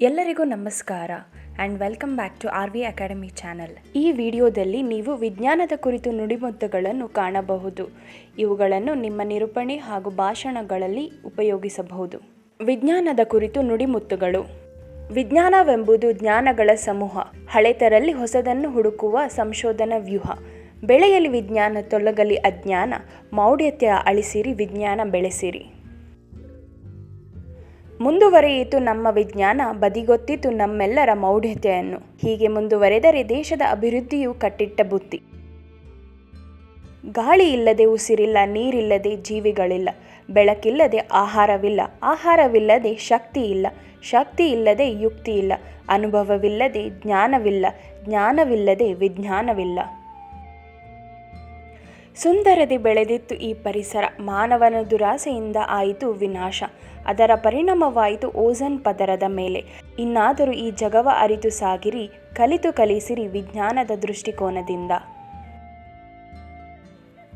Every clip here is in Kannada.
ಎಲ್ಲರಿಗೂ ನಮಸ್ಕಾರ and welcome back to R V academy channel ಈ ವಿಡಿಯೋದಲ್ಲಿ ನೀವು ವಿಜ್ಞಾನದ ಕುರಿತು ನುಡಿಮುತ್ತುಗಳನ್ನು ಕಾಣಬಹುದು. ಇವುಗಳನ್ನು ನಿಮ್ಮ ನಿರೂಪಣೆ ಹಾಗೂ ಭಾಷಣಗಳಲ್ಲಿ ಉಪಯೋಗಿಸಬಹುದು. ವಿಜ್ಞಾನದ ಕುರಿತು ನುಡಿಮುತ್ತುಗಳು ವಿಜ್ಞಾನವೆಂಬುದು ಜ್ಞಾನಗಳ ಸಮೂಹ. ಹಳೆತರಲ್ಲಿ ಹೊಸದನ್ನು ಹುಡುಕುವ ಸಂಶೋಧನಾ ವ್ಯೂಹ. ಬೆಳೆಯಲಿ ವಿಜ್ಞಾನ, ತೊಲಗಲಿ ಅಜ್ಞಾನ, ಮೌಢ್ಯತೆ ಅಳಿಸಿರಿ, ವಿಜ್ಞಾನ ಬೆಳೆಸಿರಿ. ಮುಂದುವರಿಯಿತು ನಮ್ಮ ವಿಜ್ಞಾನ, ಬದಿಗೊತ್ತಿತು ನಮ್ಮೆಲ್ಲರ ಮೌಢ್ಯತೆಯನ್ನು. ಹೀಗೆ ಮುಂದುವರೆದರೆ ದೇಶದ ಅಭಿವೃದ್ಧಿಯು ಕಟ್ಟಿಟ್ಟ ಬುತ್ತಿ. ಗಾಳಿ ಇಲ್ಲದೆ ಉಸಿರಿಲ್ಲ, ನೀರಿಲ್ಲದೆ ಜೀವಿಗಳಿಲ್ಲ. ಬೆಳಕಿಲ್ಲದೆ ಆಹಾರವಿಲ್ಲ. ಆಹಾರವಿಲ್ಲದೆ ಶಕ್ತಿ ಇಲ್ಲ. ಶಕ್ತಿ ಇಲ್ಲದೆ ಯುಕ್ತಿ ಇಲ್ಲ. ಅನುಭವವಿಲ್ಲದೆ ಜ್ಞಾನವಿಲ್ಲ. ಜ್ಞಾನವಿಲ್ಲದೆ ವಿಜ್ಞಾನವಿಲ್ಲ. ಸುಂದರದಿ ಬೆಳೆದಿತ್ತು ಈ ಪರಿಸರ. ಮಾನವನ ದುರಾಸೆಯಿಂದ ಆಯಿತು ವಿನಾಶ. ಅದರ ಪರಿಣಾಮವಾಯಿತು ಓಝನ್ ಪದರದ ಮೇಲೆ. ಇನ್ನಾದರೂ ಈ ಜಗವ ಅರಿತು ಸಾಗಿರಿ, ಕಲಿತು ಕಲಿಸಿರಿ ವಿಜ್ಞಾನದ ದೃಷ್ಟಿಕೋನದಿಂದ.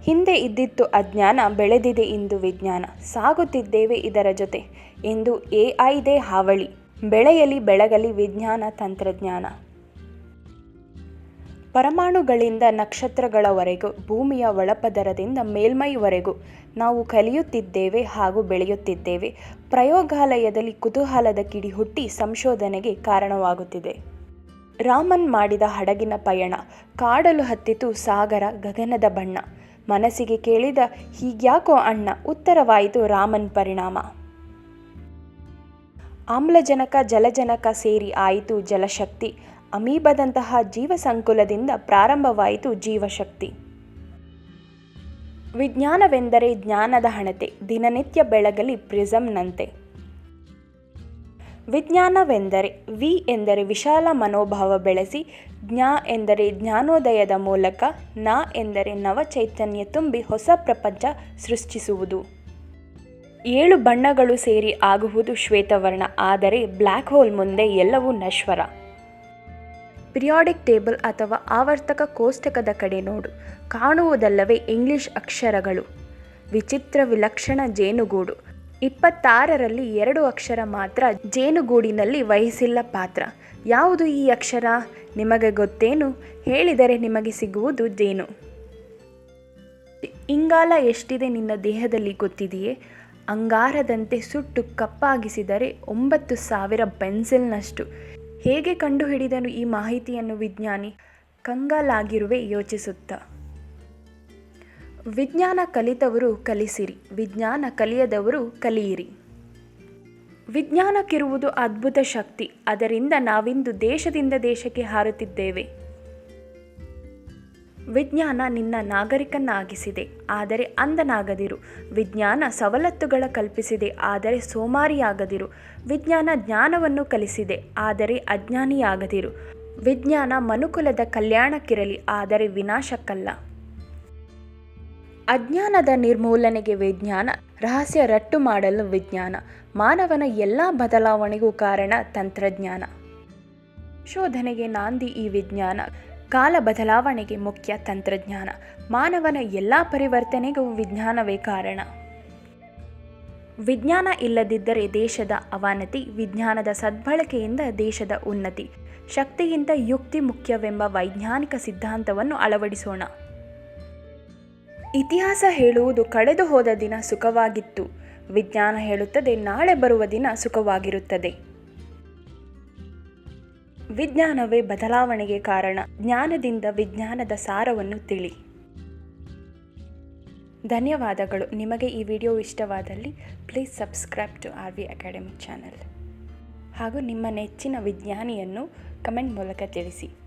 ಹಿಂದೆ ಇದ್ದಿತ್ತು ಅಜ್ಞಾನ, ಬೆಳೆದಿದೆ ಇಂದು ವಿಜ್ಞಾನ. ಸಾಗುತ್ತಿದ್ದೇವೆ ಇದರ ಜೊತೆ. ಎಂದು ಎ ಐದೇ ಹಾವಳಿ. ಬೆಳೆಯಲಿ ಬೆಳಗಲಿ ವಿಜ್ಞಾನ ತಂತ್ರಜ್ಞಾನ. ಪರಮಾಣುಗಳಿಂದ ನಕ್ಷತ್ರಗಳವರೆಗೂ, ಭೂಮಿಯ ಒಳಪದರದಿಂದ ಮೇಲ್ಮೈವರೆಗೂ ನಾವು ಕಲಿಯುತ್ತಿದ್ದೇವೆ ಹಾಗೂ ಬೆಳೆಯುತ್ತಿದ್ದೇವೆ. ಪ್ರಯೋಗಾಲಯದಲ್ಲಿ ಕುತೂಹಲದ ಕಿಡಿ ಹುಟ್ಟಿ ಸಂಶೋಧನೆಗೆ ಕಾರಣವಾಗುತ್ತಿದೆ. ರಾಮನ್ ಮಾಡಿದ ಹಡಗಿನ ಪಯಣ, ಕಾಡಲು ಹತ್ತಿತು ಸಾಗರ, ಗಗನದ ಬಣ್ಣ. ಮನಸ್ಸಿಗೆ ಕೇಳಿದ ಹೀಗ್ಯಾಕೋ ಅಣ್ಣ, ಉತ್ತರವಾಯಿತು ರಾಮನ್ ಪರಿಣಾಮ. ಆಮ್ಲಜನಕ, ಜಲಜನಕ ಸೇರಿ ಆಯಿತು ಜಲಶಕ್ತಿ. ಅಮೀಬದಂತಹ ಜೀವಸಂಕುಲದಿಂದ ಪ್ರಾರಂಭವಾಯಿತು ಜೀವಶಕ್ತಿ. ವಿಜ್ಞಾನವೆಂದರೆ ಜ್ಞಾನದ ಹಣತೆ, ದಿನನಿತ್ಯ ಬೆಳಗಲಿ ಪ್ರಿಸಮ್ನಂತೆ ವಿಜ್ಞಾನವೆಂದರೆ ವಿ ಎಂದರೆ ವಿಶಾಲ ಮನೋಭಾವ ಬೆಳೆಸಿ, ಜ್ಞಾ ಎಂದರೆ ಜ್ಞಾನೋದಯದ ಮೂಲಕ, ನ ಎಂದರೆ ನವಚೈತನ್ಯ ತುಂಬಿ ಹೊಸ ಪ್ರಪಂಚ ಸೃಷ್ಟಿಸುವುದು. ಏಳು ಬಣ್ಣಗಳು ಸೇರಿ ಆಗುವುದು ಶ್ವೇತವರ್ಣ, ಆದರೆ ಬ್ಲ್ಯಾಕ್ ಹೋಲ್ ಮುಂದೆ ಎಲ್ಲವೂ ನಶ್ವರ. ಪಿರಿಯಾಡಿಕ್ ಟೇಬಲ್ ಅಥವಾ ಆವರ್ತಕ ಕೋಷ್ಟಕದ ಕಡೆ ನೋಡು. ಕಾಣುವುದಲ್ಲವೇ ಇಂಗ್ಲಿಷ್ ಅಕ್ಷರಗಳು. ವಿಚಿತ್ರ ವಿಲಕ್ಷಣ ಜೇನುಗೂಡು. ಇಪ್ಪತ್ತಾರರಲ್ಲಿ ಎರಡು ಅಕ್ಷರ ಮಾತ್ರ ಜೇನುಗೂಡಿನಲ್ಲಿ ವಹಿಸಿಲ್ಲ ಪಾತ್ರ. ಯಾವುದು ಈ ಅಕ್ಷರ? ನಿಮಗೆ ಗೊತ್ತೇನು? ಹೇಳಿದರೆ ನಿಮಗೆ ಸಿಗುವುದು ಜೇನು. ಇಂಗಾಲ ಎಷ್ಟಿದೆ ನಿನ್ನ ದೇಹದಲ್ಲಿ ಗೊತ್ತಿದೆಯೇ? ಅಂಗಾರದಂತೆ ಸುಟ್ಟು ಕಪ್ಪಾಗಿಸಿದರೆ ಒಂಬತ್ತು ಸಾವಿರ ಪೆನ್ಸಿಲ್ನಷ್ಟು. ಹೇಗೆ ಕಂಡುಹಿಡಿದನು ಈ ಮಾಹಿತಿಯನ್ನು ವಿಜ್ಞಾನಿ ಕಂಗಾಲಾಗಿರುವೆ ಯೋಚಿಸುತ್ತಾ. ವಿಜ್ಞಾನ ಕಲಿತವರು ಕಲಿಸಿರಿ, ವಿಜ್ಞಾನ ಕಲಿಯದವರು ಕಲಿಯಿರಿ. ವಿಜ್ಞಾನಕ್ಕಿರುವುದು ಅದ್ಭುತ ಶಕ್ತಿ, ಅದರಿಂದ ನಾವಿಂದು ದೇಶದಿಂದ ದೇಶಕ್ಕೆ ಹಾರುತ್ತಿದ್ದೇವೆ. ವಿಜ್ಞಾನ ನಿನ್ನ ನಾಗರಿಕನಾಗಿಸಿದೆ, ಆದರೆ ಅಂದನಾಗದಿರು ವಿಜ್ಞಾನ ಸವಲತ್ತುಗಳ ಕಲ್ಪಿಸಿದೆ, ಆದರೆ ಸೋಮಾರಿಯಾಗದಿರು. ವಿಜ್ಞಾನ ಜ್ಞಾನವನ್ನು ಕಲಿಸಿದೆ, ಆದರೆ ಅಜ್ಞಾನಿಯಾಗದಿರು. ವಿಜ್ಞಾನ ಮನುಕುಲದ ಕಲ್ಯಾಣಕ್ಕಿರಲಿ, ಆದರೆ ವಿನಾಶಕ್ಕಲ್ಲ. ಅಜ್ಞಾನದ ನಿರ್ಮೂಲನೆಗೆ ವಿಜ್ಞಾನ, ರಹಸ್ಯ ರಟ್ಟು ಮಾಡಲು ವಿಜ್ಞಾನ. ಮಾನವನ ಎಲ್ಲ ಬದಲಾವಣೆಗೂ ಕಾರಣ ತಂತ್ರಜ್ಞಾನ. ಶೋಧನೆಗೆ ನಾಂದಿ ಈ ವಿಜ್ಞಾನ. ಕಾಲ ಬದಲಾವಣೆಗೆ ಮುಖ್ಯ ತಂತ್ರಜ್ಞಾನ. ಮಾನವನ ಎಲ್ಲ ಪರಿವರ್ತನೆಗೂ ವಿಜ್ಞಾನವೇ ಕಾರಣ. ವಿಜ್ಞಾನ ಇಲ್ಲದಿದ್ದರೆ ದೇಶದ ಅವನತಿ, ವಿಜ್ಞಾನದ ಸದ್ಬಳಕೆಯಿಂದ ದೇಶದ ಉನ್ನತಿ. ಶಕ್ತಿಗಿಂತ ಯುಕ್ತಿ ಮುಖ್ಯವೆಂಬ ವೈಜ್ಞಾನಿಕ ಸಿದ್ಧಾಂತವನ್ನು ಅಳವಡಿಸೋಣ. ಇತಿಹಾಸ ಹೇಳುವುದು ಕಳೆದು ಹೋದ ದಿನ ಸುಖವಾಗಿತ್ತು. ವಿಜ್ಞಾನ ಹೇಳುತ್ತದೆ, ನಾಳೆ ಬರುವ ದಿನ ಸುಖವಾಗಿರುತ್ತದೆ. ವಿಜ್ಞಾನವೇ ಬದಲಾವಣೆಗೆ ಕಾರಣ. ಜ್ಞಾನದಿಂದ ವಿಜ್ಞಾನದ ಸಾರವನ್ನು ತಿಳಿ. ಧನ್ಯವಾದಗಳು. ನಿಮಗೆ ಈ ವಿಡಿಯೋ ಇಷ್ಟವಾದಲ್ಲಿ please subscribe to R V academic channel ಹಾಗೂ ನಿಮ್ಮ ನೆಚ್ಚಿನ ವಿಜ್ಞಾನಿಯನ್ನು ಕಮೆಂಟ್ ಮೂಲಕ ತಿಳಿಸಿ.